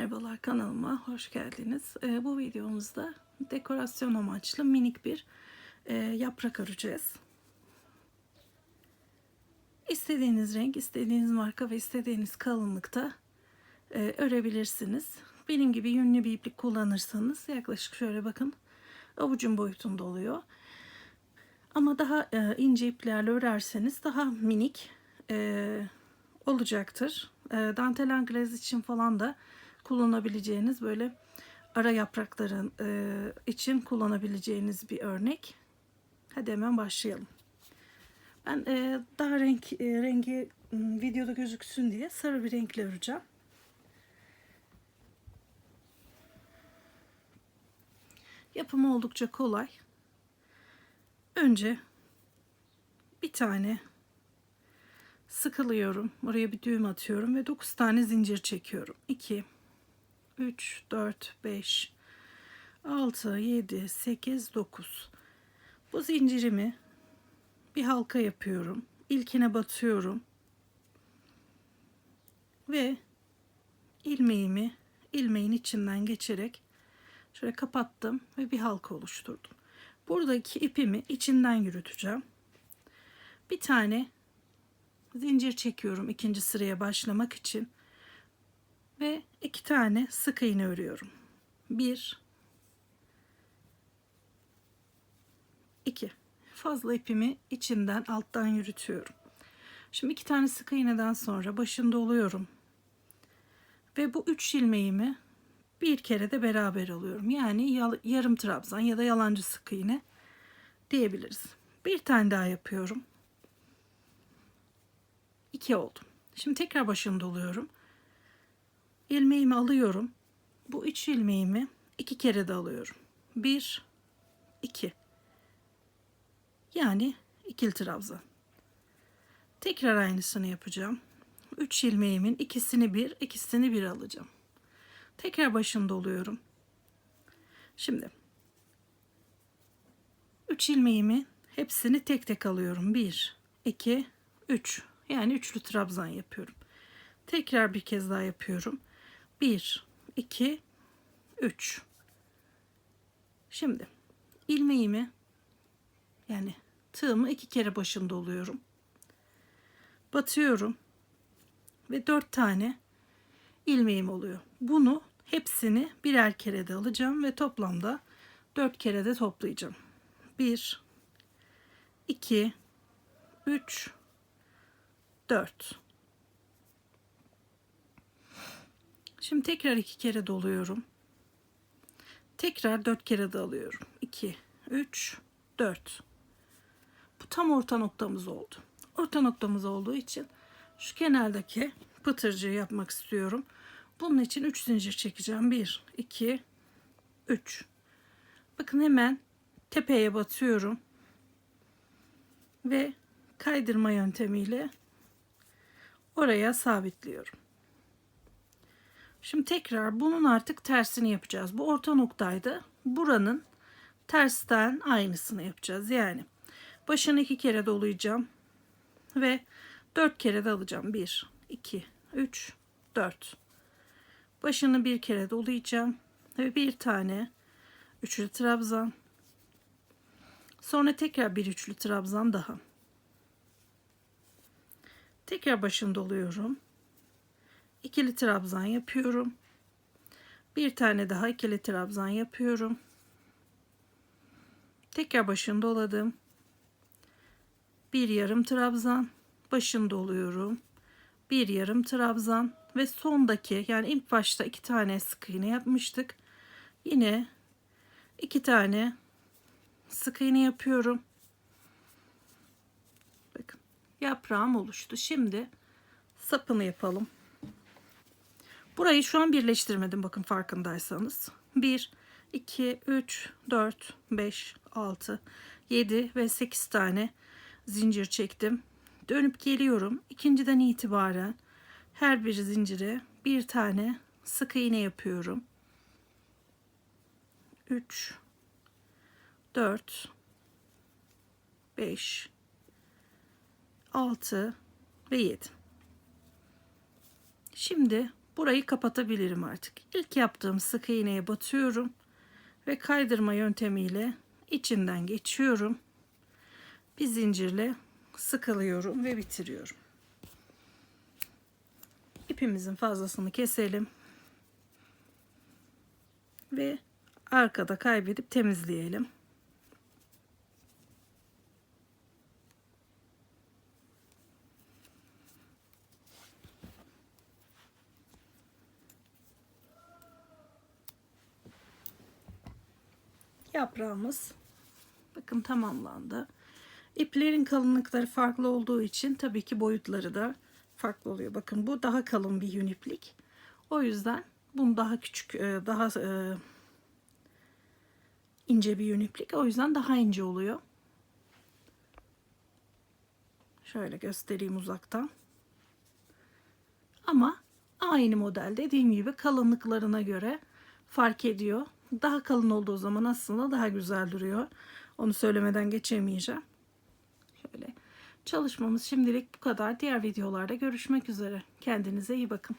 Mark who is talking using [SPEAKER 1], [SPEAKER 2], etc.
[SPEAKER 1] Merhabalar kanalıma hoş geldiniz. Ee, bu videomuzda dekorasyon amaçlı minik bir e, yaprak öreceğiz. İstediğiniz renk, istediğiniz marka ve istediğiniz kalınlıkta e, örebilirsiniz. Benim gibi yünlü bir iplik kullanırsanız yaklaşık şöyle bakın avucun boyutunda oluyor. Ama daha e, ince iplerle örerseniz daha minik e, olacaktır. E, dantel anglez için falan da kullanabileceğiniz böyle ara yaprakların e, için kullanabileceğiniz bir örnek. Hadi hemen başlayalım. Ben e, daha renk e, rengi videoda gözüksün diye sarı bir renkle öreceğim. Yapımı oldukça kolay. Önce bir tane sıkılıyorum. Oraya bir düğüm atıyorum ve 9 tane zincir çekiyorum. 2 3 4 5 6 7 8 9 Bu zincirimi bir halka yapıyorum. İlkine batıyorum. Ve ilmeğimi ilmeğin içinden geçerek şöyle kapattım ve bir halka oluşturdum. Buradaki ipimi içinden yürüteceğim. Bir tane zincir çekiyorum ikinci sıraya başlamak için ve iki tane sık iğne örüyorum. Bir, iki. Fazla ipimi içinden alttan yürütüyorum. Şimdi iki tane sık iğneden sonra başında oluyorum. Ve bu üç ilmeğimi bir kere de beraber alıyorum. Yani yarım trabzan ya da yalancı sık iğne diyebiliriz. Bir tane daha yapıyorum. 2 oldu. Şimdi tekrar başında oluyorum. İlmeğimi alıyorum. Bu üç ilmeğimi iki kere de alıyorum. 1 2 Yani ikili trabzan. Tekrar aynısını yapacağım. 3 ilmeğimin ikisini bir, ikisini bir alacağım. Tekrar başında oluyorum. Şimdi 3 ilmeğimi hepsini tek tek alıyorum. 1 2 3 yani üçlü trabzan yapıyorum. Tekrar bir kez daha yapıyorum. 1 2 3 Şimdi ilmeğimi yani tığımı iki kere başında oluyorum. Batıyorum ve dört tane ilmeğim oluyor. Bunu hepsini birer kere de alacağım ve toplamda dört kere de toplayacağım. 1 2 3 4 Şimdi tekrar iki kere doluyorum. Tekrar dört kere de alıyorum. 2 3 4 Bu tam orta noktamız oldu. Orta noktamız olduğu için şu kenardaki pıtırcığı yapmak istiyorum. Bunun için 3 zincir çekeceğim. 1 2 3 Bakın hemen tepeye batıyorum. Ve kaydırma yöntemiyle oraya sabitliyorum. Şimdi tekrar bunun artık tersini yapacağız. Bu orta noktaydı. Buranın tersten aynısını yapacağız. Yani başını iki kere dolayacağım ve dört kere de alacağım. Bir, iki, üç, dört. Başını bir kere dolayacağım ve bir tane üçlü trabzan. Sonra tekrar bir üçlü trabzan daha. Tekrar başını doluyorum. İkili trabzan yapıyorum. Bir tane daha ikili trabzan yapıyorum. Tekrar başını doladım. Bir yarım trabzan. Başını doluyorum. Bir yarım trabzan ve sondaki yani ilk başta iki tane sık iğne yapmıştık. Yine iki tane sık iğne yapıyorum. Bakın yaprağım oluştu. Şimdi sapını yapalım. Burayı şu an birleştirmedim bakın farkındaysanız. 1, 2, 3, 4, 5, 6, 7 ve 8 tane zincir çektim. Dönüp geliyorum. İkinciden itibaren her bir zincire bir tane sık iğne yapıyorum. 3 4 5 6 ve 7. Şimdi burayı kapatabilirim artık. İlk yaptığım sık iğneye batıyorum ve kaydırma yöntemiyle içinden geçiyorum. Bir zincirle sıkılıyorum ve bitiriyorum. İpimizin fazlasını keselim. Ve arkada kaybedip temizleyelim. Yaprağımız bakın tamamlandı. İplerin kalınlıkları farklı olduğu için tabii ki boyutları da farklı oluyor. Bakın bu daha kalın bir yün iplik. O yüzden bunu daha küçük, e, daha e, ince bir yün iplik. O yüzden daha ince oluyor. Şöyle göstereyim uzaktan. Ama aynı model dediğim gibi kalınlıklarına göre fark ediyor. Daha kalın olduğu zaman aslında daha güzel duruyor. Onu söylemeden geçemeyeceğim. Şöyle çalışmamız şimdilik bu kadar. Diğer videolarda görüşmek üzere. Kendinize iyi bakın.